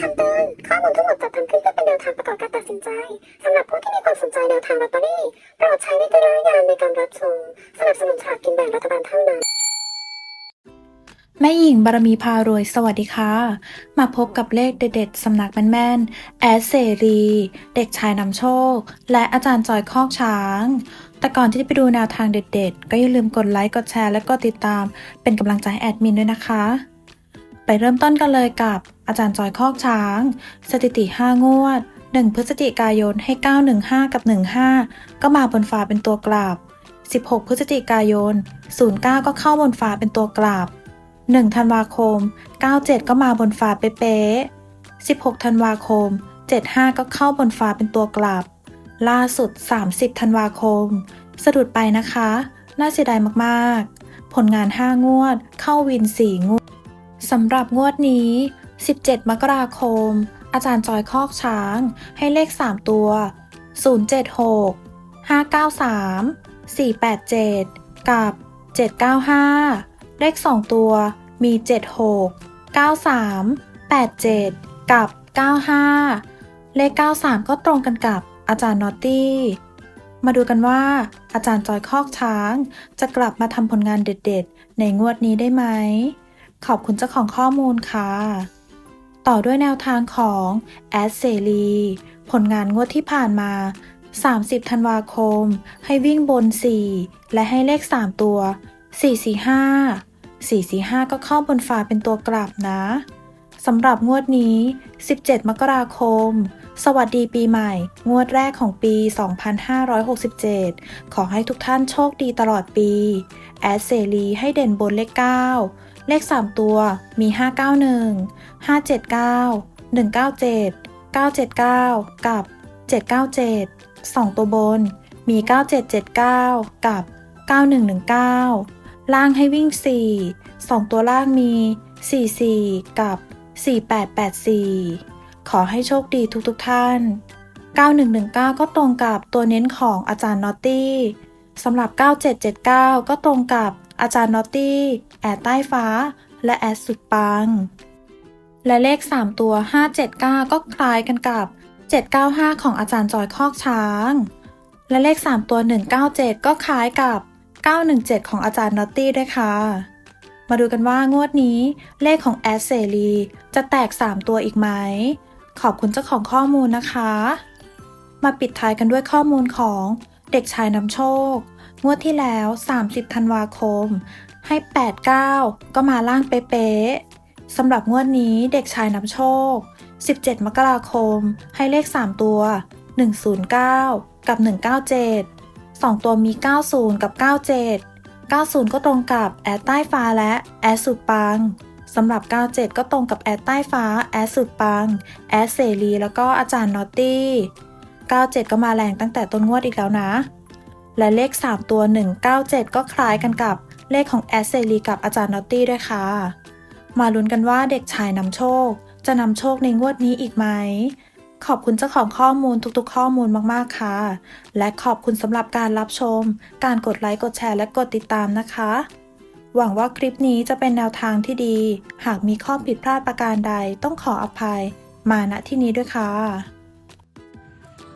คำเตือนข้อมูลทั้งหมดจัดทำขึ้นเพื่อเป็นแนวทางประกอบการตัดสินใจสำหรับผู้ที่มีความสนใจแนวทางลอตเตอรี่โปรดใช้วิจารณญาณในการรับชมสนับสนุนฉากกินแบ่งรัฐบาลเท่านั้นแม่หญิงบารมีพารวยสวัสดีค่ะ มาพบกับเลขเด็ดๆสำนักแม่นๆแอดเสรี เด็กชายนำโชค และอาจารย์จอยคอกช้าง แต่ก่อนที่จะไปดูแนวทางเด็ดๆ ก็อย่าลืมกดไลค์กดแชร์และกดติดตาม เป็นกำลังใจให้แอดมินด้วยนะคะ ไปเริ่มต้นกันเลยกับ อาจารย์จอยคอกช้าง สถิติ 5 งวด 1 พฤศจิกายนให้ 915 กับ 15 ก็มาบนฟ้าเป็นตัวกลับ 16 พฤศจิกายน 09 ก็เข้าบนฟ้าเป็นตัวกลับ 1 ธันวาคม 97 ก็มาบนฟ้าเป๊ะ16 ธันวาคม 75 ก็เข้าบนฟ้าเป็นตัวกลับ ล่าสุด 30 ธันวาคม สะดุดไปนะคะ น่าเสียดายมากๆ ผลงาน 5 งวด เข้าวิน 4 งวดสำหรับงวดนี้ 17 มกราคม อาจารย์จอยคอกช้าง ให้เลข 3 ตัว 076 593 487 กับ 795 เลข 2 ตัวมี 76 93 87 กับ 95 เลข 93 ก็ตรงกันกับอาจารย์นอตตี้ มาดูกันว่า อาจารย์จอยคอกช้าง จะกลับมาทำผลงานเด็ดๆ ในงวดนี้ได้ไหม ขอบคุณเจ้าของข้อมูลค่ะ ต่อด้วยแนวทางของแอดเซรีผลงานงวดที่ผ่านมา 30 ธันวาคม ให้วิ่งบน 4 และให้เลข 3 ตัว 445 445 ก็เข้าบนฟ้าเป็นตัวกลับนะสำหรับงวดนี้ 17 มกราคม สวัสดีปีใหม่ งวดแรกของปี 2567 ขอให้ทุกท่านโชคดีตลอดปี แอดเซรีให้เด่นบนเลข 9 เลข 3 ตัวมี 591 579 197 979 กับ 797 2 ตัวบนมี 9779 กับ 9119 ล่างให้วิ่ง 4 2 ตัวล่างมี 44 กับ 4884 ขอให้โชคดีทุกๆทท่าน 9119 ก็ตรงกับตัวเน้นของอาจารย์นอตตี้สำหรับ 9779 ก็ตรงกับ อาจารย์นอตตี้ แอดใต้ฟ้า และแอดสุดปัง และเลข 3 ตัว 579 ก็คล้ายกันกับ 795 ของอาจารย์จอยคอกช้าง และเลข 3 ตัว 197 ก็คล้ายกับ 917 ของอาจารย์นอตตี้ด้วยค่ะ มาดูกันว่างวดนี้ เลขของแอดเซรีจะแตก 3 ตัวอีกไหม ขอบคุณเจ้าของข้อมูลนะคะ มาปิดท้ายกันด้วยข้อมูลของเด็กชายนำโชค งวดที่แล้ว 30ธันวาคม ให้ 89 ก็มาล่างเป๊ะๆสำหรับงวดนี้เด็กชายนำโชค 17 มกราคม ให้เลข 3 ตัว 109 กับ 197 2 ตัวมี 90 กับ 97 90 ก็ตรงกับแอดใต้ฟ้าและแอดสุดปังสำหรับ 97 ก็ตรงกับแอดใต้ฟ้าแอดสุดปังแอดเสรีแล้วก็อาจารย์นอตตี้ 97 ก็มาแรงตั้งแต่ต้นงวดอีกแล้วนะ และเลข 3 ตัว 197 ก็คล้ายกันกับเลขของแอดเซรีกับอาจารย์นอตตี้ด้วยค่ะ มาลุ้นกันว่าเด็กชายนำโชค จะนำโชคในงวดนี้อีกไหม ขอบคุณเจ้าของข้อมูลทุกๆ ข้อมูลมากๆค่ะ และขอบคุณสำหรับการรับชม การกดไลค์กดแชร์และกดติดตามนะคะ หวังว่าคลิปนี้จะเป็นแนวทางที่ดี หากมีข้อผิดพลาดประการใดต้องขออภัย มาณที่นี้ด้วยค่ะ